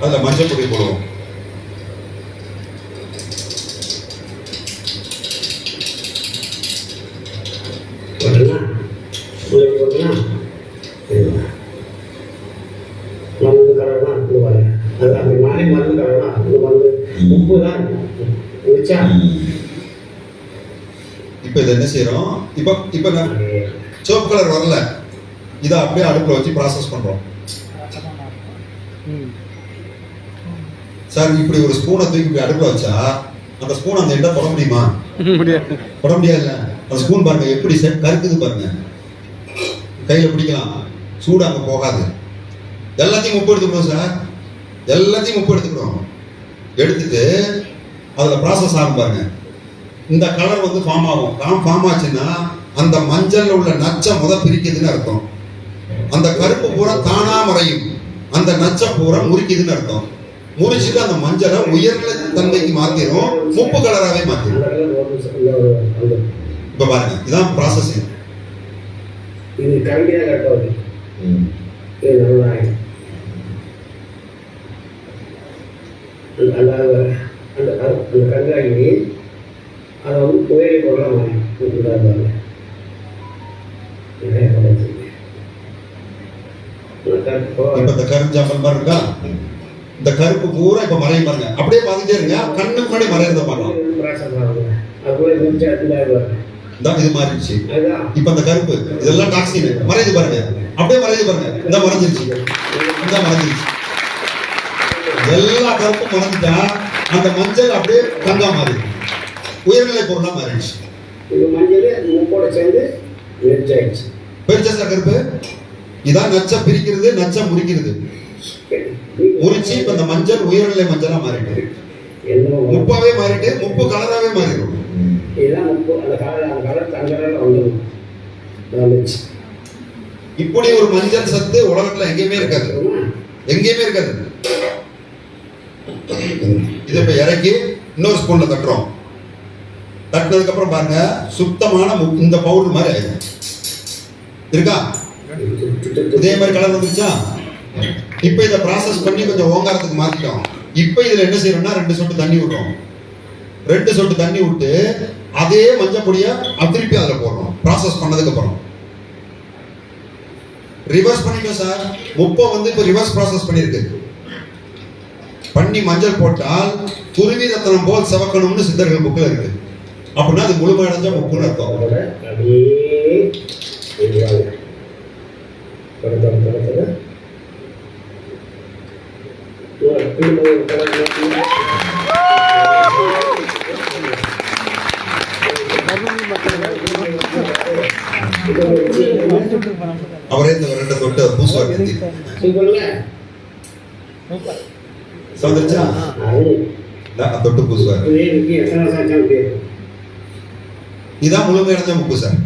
அதுல மஞ்சள் பொடி போடுவோம். மருந்து அது அந்த மாதிரி மருந்து கலர்லாம் இந்த மருந்து உப்பு தான் இப்போ இதை என்ன செய்றோம்? இப்போ இப்போ சிவப்பு கலர் வரல. இதை அப்படியே அடுப்புல வச்சு ப்ராசஸ் பண்றோம். சார் இப்படி ஒரு ஸ்பூனை தூக்கி அடுப்புல வச்சா அந்த ஸ்பூன் அந்த எண்டை தொட முடியுமா? தொட முடியாதுல்ல அந்த ஸ்பூன் பாருங்க எப்படி செ- கருக்குது பாருங்க. கையில பிடிக்கலாம். சூடு அங்க போகாது. எல்லாத்தையும் உப்பு எடுத்துக்கணும் சார். எல்லாத்தையும் உப்பு எடுத்துக்கணும். எடுத்துட்டு அதுல ப்ராசஸ் ஆகும் பாருங்க. இந்த கலர் வந்து ஃபார்ம் ஆகும். ஃபார்ம் ஆச்சுன்னா அந்த மஞ்சள்ல உள்ள நச்சை முத பிரிக்குதுன்னு அர்த்தம். அந்த கருப்பு பூரா தானா மறையும். அந்த நச்சை பூரா முறிக்குதுன்னு அர்த்தம். முறிச்சுட்டு அந்த மஞ்சளை உயர்நிலை தன்மைக்கு மாத்திரும் முப்பு கலராகவே மாத்திரும். இப்ப பாருங்க இதான் ப்ராசஸிங் இது இது நல்லா ஆயிடும் அந்த அந்த கங்காயி அதை வந்து புயலி போடலாம் மாதிரி நிறைய இப்ப இந்த கருஞ்சாம்பல் மாதிரி இருக்கா? இந்த கருப்பு பூரா இப்ப பாருங்க. அப்படியே பார்த்துட்டே இருங்க. கண்ணு முன்னாடி மறையறத இந்த இது மாறிடுச்சு. இப்ப இந்த கருப்பு இதெல்லாம் டாக்ஸின் மறையுது பாருங்க. அப்படியே மறையுது பாருங்க. இந்த மறைஞ்சிருச்சு. இந்த மறைஞ்சிருச்சு. எல்லா கருப்பும் மறைஞ்சிட்டா அந்த மஞ்சள் அப்படியே தங்கா மாறிடுது உயர்நிலை பொருளா மாறிடுச்சு. இது மஞ்சள் உப்போட சேர்ந்து கருப்பு? இதான் நச்ச பிரிக்கிறது நச்ச முறிக்கிறது. முறிச்சு இப்ப இந்த மஞ்சள் உயர்நிலை மஞ்சளா மாறிட்டு. முப்பாவே மாறிட்டு முப்பு கலராவே மாறிடும். இப்படி ஒரு மஞ்சள் சத்து உலகத்துல எங்கேயுமே இருக்காது. எங்கேயுமே இருக்காது. இதை இப்ப இறக்கி இன்னொரு ஸ்பூன்ல தட்டுறோம். தட்டினதுக்கு அப்புறம் பாருங்க சுத்தமான இந்த பவுடர் மாதிரி ஆயிடும். இருக்கா? இதே மாதிரி கலர் வந்துருச்சா? இப்ப இதை ப்ராசஸ் பண்ணி கொஞ்சம் ஓங்காரத்துக்கு மாத்திட்டோம். இப்ப இதுல என்ன செய்யறோம்னா ரெண்டு சொட்டு தண்ணி விடுறோம் ரெண்டு சொட்டு தண்ணி விட்டு அதே மஞ்சள் பொடியை அது திருப்பி அதுல போடுறோம் ப்ராசஸ் பண்ணதுக்கு அப்புறம். ரிவர்ஸ் பண்ணிட்டோம் சார் முப்பை வந்து இப்போ ரிவர்ஸ் ப்ராசஸ் பண்ணியிருக்கு பண்ணி மஞ்சள் போட்டால் குருவி ரத்தனம் போல் சிவக்கணும்னு சித்தர்கள் புக்கில் இருக்கு. அப்படின்னா அது முழுமையடைஞ்ச முப்புன்னு அர்த்தம். படத்தம் படத்தில் அவரே இந்த ரெண்டு தொட்டு சூப்பர்ல சௌந்தரிச்சா தொட்டு பூசுவார் இதான் முழுமையடைஞ்ச முப்பு சார்.